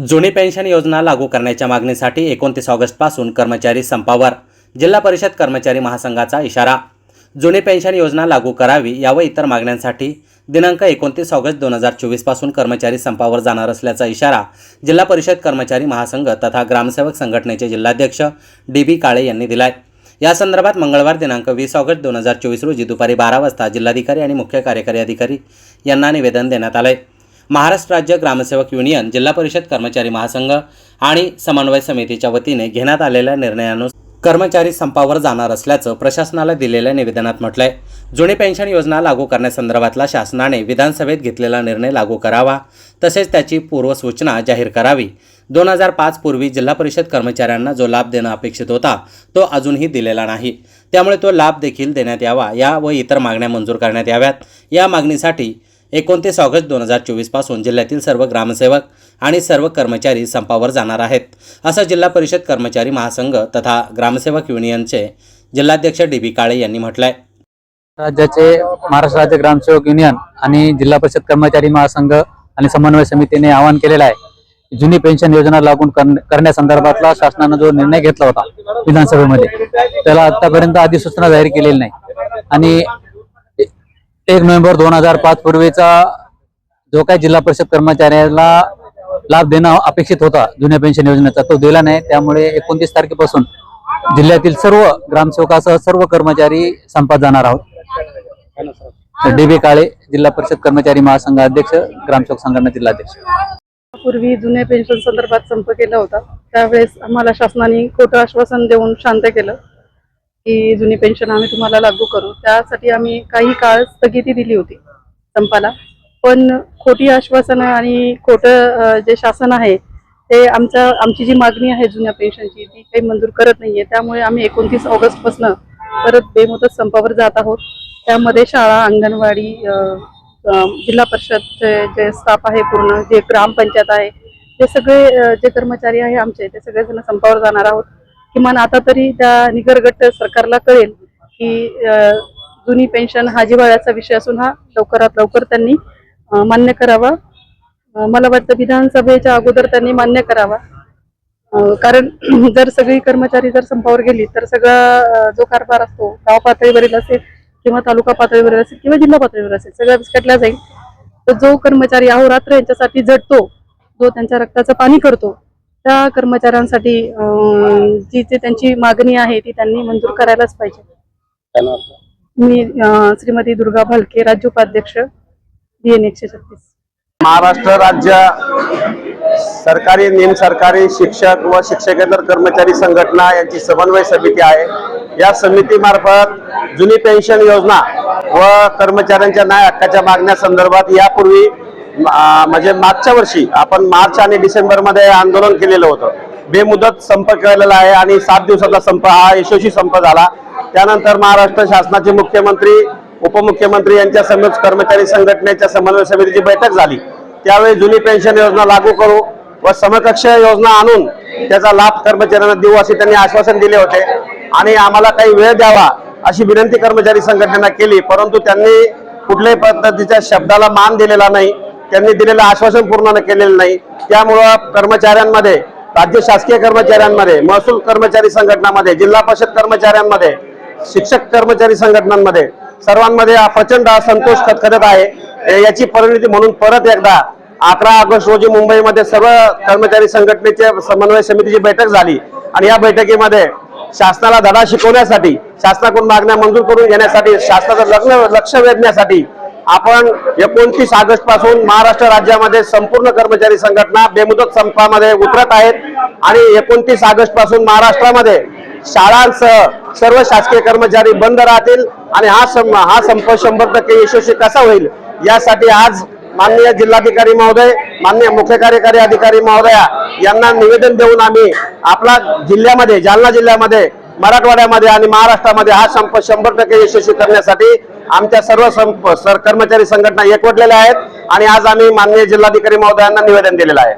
जुनी पेन्शन योजना लागू करण्याच्या मागणीसाठी एकोणतीस ऑगस्टपासून कर्मचारी संपावर जिल्हा परिषद कर्मचारी महासंघाचा इशारा. जुनी पेन्शन योजना लागू करावी या व इतर मागण्यांसाठी दिनांक एकोणतीस ऑगस्ट दोन हजार चोवीसपासून कर्मचारी संपावर जाणार असल्याचा इशारा जिल्हा परिषद कर्मचारी महासंघ तथा ग्रामसेवक संघटनेचे जिल्हाध्यक्ष डी बी काळे यांनी दिलाय. या संदर्भात मंगळवार दिनांक वीस ऑगस्ट दोन हजार चोवीस रोजी दुपारी बारा वाजता जिल्हाधिकारी आणि मुख्य कार्यकारी अधिकारी यांना निवेदन देण्यात आलं आहे महाराष्ट्र राज्य ग्रामसेवक युनियन जिल्हा परिषद कर्मचारी महासंघ आणि समन्वय समितीच्या वतीने घेण्यात आलेल्या निर्णयानुसार कर्मचारी संपावर जाणार असल्याचं प्रशासनाला दिलेल्या निवेदनात म्हटलंय. जुनी पेन्शन योजना लागू करण्यासंदर्भातला शासनाने विधानसभेत घेतलेला निर्णय लागू करावा तसेच त्याची पूर्वसूचना जाहीर करावी. दोन हजार पाच पूर्वी जिल्हा परिषद कर्मचाऱ्यांना जो लाभ देणं अपेक्षित होता तो अजूनही दिलेला नाही. त्यामुळे तो लाभ देखील देण्यात यावा या व इतर मागण्या मंजूर करण्यात याव्यात. या मागणीसाठी एकोणतीस ऑगस्ट दोन हजार चोवीसपासून जिल्ह्यातील सर्व ग्रामसेवक आणि सर्व कर्मचारी संपावर जाणार आहेत. असं जिल्हा परिषद कर्मचारी महासंघ तथा ग्रामसेवक युनियनचे जिल्हाध्यक्ष डी बी काळे यांनी म्हटलंय. राज्याचे महाराष्ट्र राज्य ग्रामसेवक युनियन आणि जिल्हा परिषद कर्मचारी महासंघ आणि समन्वय समितीने आवाहन केलेलं आहे जुनी पेन्शन योजना लागू करण्या- करण्यासंदर्भातला शासनानं जो निर्णय घेतला होता विधानसभेमध्ये त्याला आतापर्यंत अधिसूचना जाहीर केलेली नाही. आणि एक नोव्हेंबर दोन हजार पाच पूर्वीचा जो काही जिल्हा परिषद कर्मचाऱ्याला लाभ देणं अपेक्षित होता जुन्या पेन्शन योजनेचा तो दिला नाही. त्यामुळे एकोणतीस तारखेपासून जिल्ह्यातील सर्व ग्रामसेवकासह सर्व कर्मचारी संपात जाणार आहोत. डी बी काळे जिल्हा परिषद कर्मचारी महासंघ अध्यक्ष ग्रामसेवक संघटना जिल्हाध्यक्ष. पूर्वी जुन्या पेन्शन संदर्भात संप केला होता. त्यावेळेस आम्हाला शासनाने खोटं आश्वासन देऊन शांत केलं. की जुनी पेन्शन आम्ही तुम्हाला लागू करू. त्यासाठी आम्ही काही काळ स्थगिती दिली होती संपाला. पण खोटी आश्वासनं आणि खोटं जे शासन आहे ते आमच्या आमची जी मागणी आहे जुन्या पेन्शनची ती काही मंजूर करत नाहीये. त्यामुळे आम्ही एकोणतीस ऑगस्टपासून परत बेमुदत संपावर जात आहोत. त्यामध्ये शाळा अंगणवाडी जिल्हा परिषदचे जे स्टाफ आहे पूर्ण जे ग्रामपंचायत आहे ते सगळे जे कर्मचारी आहे आमचे ते सगळेजण संपावर जाणार आहोत. किमान आता तरी त्या निगरगट सरकारला कळेल की जुनी पेन्शन हा जिव्हाळ्याचा विषय असून हा लवकरात लवकर त्यांनी मान्य करावा. मला वाटतं विधानसभेच्या अगोदर त्यांनी मान्य करावा. कारण जर सगळी कर्मचारी जर संपावर गेली तर सगळा जो कारभार असतो गाव पातळीवरील असेल किंवा तालुका पातळीवरील असेल किंवा जिल्हा पातळीवर असेल सगळा विस्कटला जाईल. तर जो कर्मचारी अहोरात्र यांच्यासाठी झटतो जो त्यांच्या रक्ताचं पाणी करतो त्या कर्मचाऱ्यांसाठी अं, जी जी त्यांची मागणी आहे ती त्यांनी मंजूर करायलाच पाहिजे. मी श्रीमती दुर्गा भालके राज्य उपाध्यक्ष बी एन एकशे छत्तीस. महाराष्ट्र राज्य सरकारी निमसरकारी शिक्षक व शिक्षकेतर कर्मचारी संघटना यांची समन्वय समिती आहे. या समितीमार्फत जुनी पेन्शन योजना व कर्मचाऱ्यांच्या न्याय हक्काच्या मागण्या संदर्भात यापूर्वी म्हणजे मागच्या वर्षी आपण मार्च आणि डिसेंबरमध्ये आंदोलन केलेलं होतं. बेमुदत संप केलेला आहे आणि सात दिवसाचा संप हा यशस्वी संप झाला. त्यानंतर महाराष्ट्र शासनाचे मुख्यमंत्री उपमुख्यमंत्री यांच्या समवेत कर्मचारी संघटनेच्या समन्वय समितीची बैठक झाली. त्यावेळी जुनी पेन्शन योजना लागू करू व समकक्ष योजना आणून त्याचा लाभ कर्मचाऱ्यांना देऊ असे त्यांनी आश्वासन दिले होते. आणि आम्हाला काही वेळ द्यावा अशी विनंती कर्मचारी संघटनेला केली परंतु त्यांनी कुठल्याही पद्धतीच्या शब्दाला मान दिलेला नाही. त्यांनी दिलेलं आश्वासन पूर्ण केलेलं नाही. त्यामुळं कर्मचाऱ्यांमध्ये राज्य शासकीय कर्मचाऱ्यांमध्ये महसूल कर्मचारी संघटनामध्ये जिल्हा परिषद कर्मचाऱ्यांमध्ये शिक्षक कर्मचारी संघटनांमध्ये सर्वांमध्ये प्रचंड असंतोष खतखतत आहे. याची परिणिती म्हणून परत एकदा अकरा ऑगस्ट रोजी मुंबईमध्ये सर्व कर्मचारी संघटनेचे समन्वय समितीची बैठक झाली. आणि या बैठकीमध्ये शासनाला धडा शिकवण्यासाठी शासनाकडून मागण्या मंजूर करून घेण्यासाठी शासनाचं लग्न लक्ष वेधण्यासाठी आपण एकोणतीस ऑगस्टपासून महाराष्ट्र राज्यामध्ये संपूर्ण कर्मचारी संघटना बेमुदत संपामध्ये उतरत आहेत. आणि एकोणतीस ऑगस्टपासून महाराष्ट्रामध्ये शाळांसह सर्व शासकीय कर्मचारी बंद राहतील. आणि हा सं हा संप शंभर टक्के यशस्वी कसा होईल यासाठी आज माननीय जिल्हाधिकारी महोदय माननीय मुख्य कार्यकारी अधिकारी महोदया यांना निवेदन देऊन आम्ही आपला जिल्ह्यामध्ये जालना जिल्ह्यामध्ये मराठवाड्यामध्ये आणि महाराष्ट्रामध्ये हा संप शंभर टक्के यशस्वी करण्यासाठी आमच्या सर्व संप सर कर्मचारी संघटना एकवटलेल्या आहेत आणि आज आम्ही माननीय जिल्हाधिकारी महोदयांना निवेदन दिलेलं आहे.